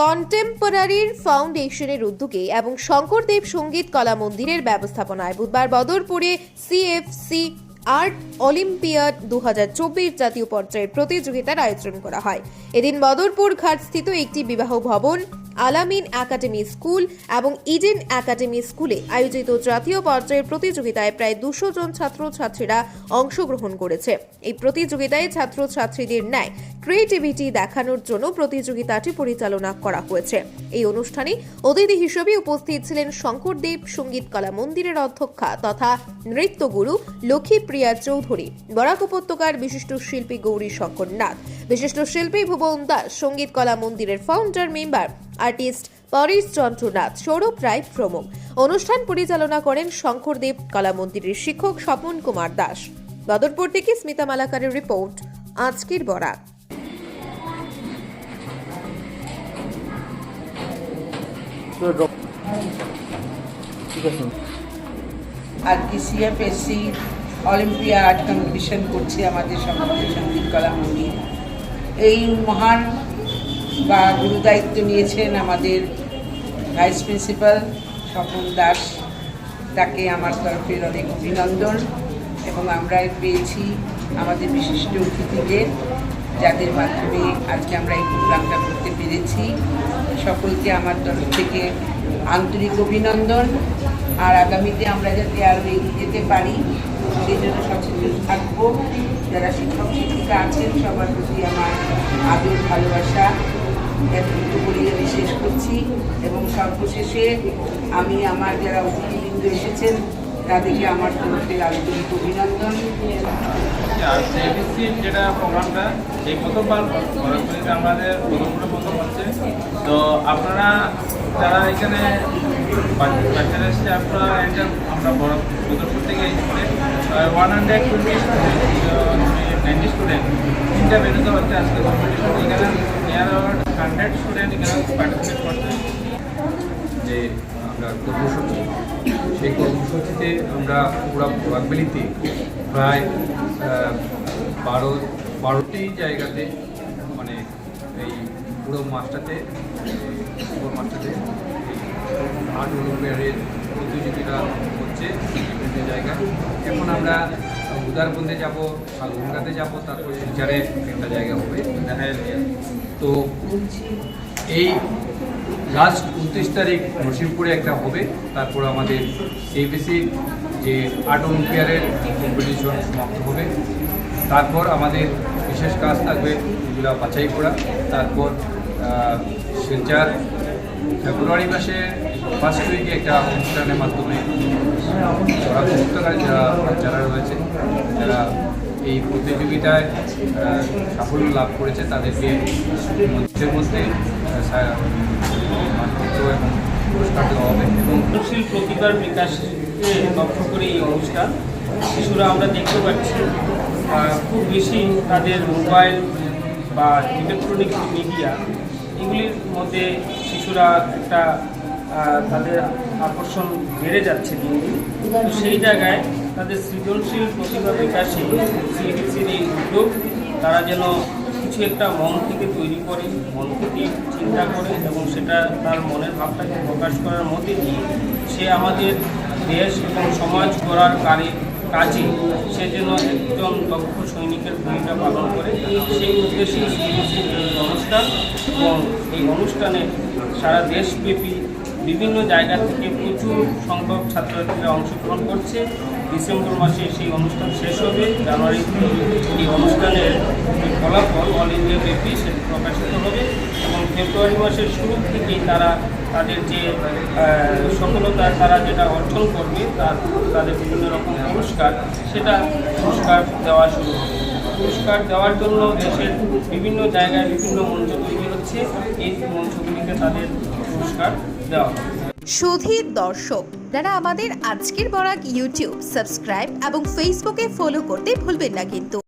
কন্টেম্পোরারির ফাউন্ডেশনের উদ্যোগে এবং শঙ্করদেব সংগীত কলা মন্দিরের ব্যবস্থাপনায় বুধবার বদরপুরে সিএফসি আর্ট অলিম্পিয়াড দু হাজার চব্বিশ জাতীয় পর্যায়ের প্রতিযোগিতার আয়োজন করা হয়। এদিন বদরপুর ঘাটস্থিত একটি বিবাহ ভবন আলামিন একাডেমি স্কুল এবং ইডেন একাডেমি স্কুলে আয়োজিত জাতীয় পর্যায়ের প্রতিযোগিতায় প্রায় দুশো জন ছাত্রছাত্রীরা অংশগ্রহণ করেছে। এই প্রতিযোগিতায় ছাত্রছাত্রীদের ন্যায় ক্রিয়েটিভিটি দেখানোর জন্য প্রতিযোগিতাটি পরিচালনা করা হয়েছে। এই অনুষ্ঠানে অতিথি হিসেবে উপস্থিত ছিলেন শঙ্করদেব, সংগীত কলা মন্দিরের অধ্যক্ষা তথা নৃত্যগুরু লক্ষ্মীপ্রিয়া চৌধুরী, বরাক উপত্যকার বিশিষ্ট শিল্পী গৌরী শঙ্কর নাথ, বিশিষ্ট শিল্পী ভুবন দাস, সংগীত কলা মন্দিরের founder member artist Paresh Chandranath Sourav Roy প্রমুখ। অনুষ্ঠান পরিচালনা করেন শঙ্করদেব কলা মন্দিরের শিক্ষক স্বপন কুমার দাস। বদরপুর থেকে স্মিতা মালাকারের রিপোর্ট, আজকের বরাক ঠিক আছে আজকে সিএফএসসি অলিম্পিয়া আর্ট কম্পিটিশন করছে আমাদের সমাজের সংগীত কলা মন্দির এই মহান বা গুরু দায়িত্ব নিয়েছেন আমাদের ভাইস প্রিন্সিপাল স্বপন দাস। তাকে আমার তরফের অনেক অভিনন্দন এবং আমরা পেয়েছি আমাদের বিশিষ্ট অতিথিদের যাদের মাধ্যমে আজকে আমরা এই প্রোগ্রামটা করতে পেরেছি। সকলকে আমার তরফ থেকে আন্তরিক অভিনন্দন। আর আগামীতে আমরা যাতে আরও এগিয়ে যেতে পারি, সেই জন্য সচেতন থাকব। যারা শিক্ষক শিক্ষিকা আছেন, সবার প্রতি আমার আদর, ভালোবাসা। এতটুকু শেষ করছি এবং সর্বশেষে আমি আমার যারা অতিথিবৃন্দ এসেছেন, তাদেরকে আমার তরফের আন্তরিক অভিনন্দন। সিএবিসির যেটা প্রোগ্রামটা এই প্রথমবার আমাদের বদরপুরে প্রথম হচ্ছে। তো আপনারা, যারা এখানে বাচ্চারা এসেছে, আপনারা এটা আমরা বড় বদরপুর থেকে one hundred twenty ninety student তিনটা বেরোতে হচ্ছে আজকে এখানে হান্ড্রেড স্টুডেন্ট পার্টিসিপেট করছে যে আমরা কর্মসূচি, সেই কর্মসূচিতে আমরা পুরো প্রবাবিলিটি প্রায় বারো, বারোটি জায়গাতে মানে এই পুরো মাসটাতে পুরো মাসটাতে আর্ট অলিম্পিয়াডের প্রতিযোগিতা হচ্ছে বিভিন্ন জায়গায়। এখন আমরা উদারবন্দে যাব, শালগঙ্গাতে যাব, তারপরে শিলচারে একটা জায়গা হবে তো এই লাস্ট উনত্রিশ তারিখ নরসিংপুরে একটা হবে, তারপর আমাদের সিবিসি যে আর্ট অলিম্পিয়ারের কম্পিটিশন সমাপ্ত হবে। তারপর আমাদের বিশেষ কাজ থাকবে এগুলা বাছাই করা তারপর শিলচার ফেব্রুয়ারি মাসে ফার্স্ট উইকে একটা অনুষ্ঠানের মাধ্যমে ওরা যারা যারা রয়েছে, যারা এই প্রতিযোগিতায় সাফল্য লাভ করেছে, তাদেরকে মধ্যে এবং পুরস্কার দেওয়া হবে। এবং সৃজনশীল প্রতিভার বিকাশকে লক্ষ্য করে এই অনুষ্ঠান। শিশুরা আমরা দেখতে পাচ্ছি খুব বেশি তাদের মোবাইল বা ইলেকট্রনিক মিডিয়া, এগুলির মধ্যে শিশুরা একটা তাদের আকর্ষণ বেড়ে যাচ্ছে দিন দিন। তো সেই জায়গায় তাদের সৃজনশীল প্রতিভা বিকাশে সিএডিসির এই উদ্যোগ, তারা যেন কিছু একটা মন থেকে তৈরি করে, মন থেকে চিন্তা করে এবং সেটা তার মনের ভাবটাকে প্রকাশ করার মধ্যে দিয়ে সে আমাদের দেশ এবং সমাজ গড়ার কারে কাজে সে যেন একজন দক্ষ সৈনিকের ভূমিকা পালন করে সেই উদ্দেশ্যে এই অনুষ্ঠান এবং এই অনুষ্ঠানে সারা দেশব্যাপী বিভিন্ন জায়গা থেকে প্রচুর সংখ্যক ছাত্রছাত্রীরা অংশগ্রহণ করছে। ডিসেম্বর মাসে সেই অনুষ্ঠান শেষ হবে। জানুয়ারিতে এই অনুষ্ঠানের ফলাফল অল ইন্ডিয়া ব্যাপী সেটি প্রকাশিত হবে এবং ফেব্রুয়ারি মাসের শুরু থেকেই তারা তাদের যে সফলতা, তারা যেটা অর্জন করবে, তার, তাদের বিভিন্ন রকম পুরস্কার, সেটা পুরস্কার দেওয়া শুরু হবে। পুরস্কার দেওয়ার জন্য দেশের বিভিন্ন জায়গায় বিভিন্ন মঞ্চ তৈরি হচ্ছে। এই মঞ্চগুলিতে তাদের পুরস্কার সুধীর দর্শক, যারা আমাদের আজকের বরাক ইউটিউব সাবস্ক্রাইব এবং ফেসবুকে ফলো করতে ভুলবেন না কিন্তু।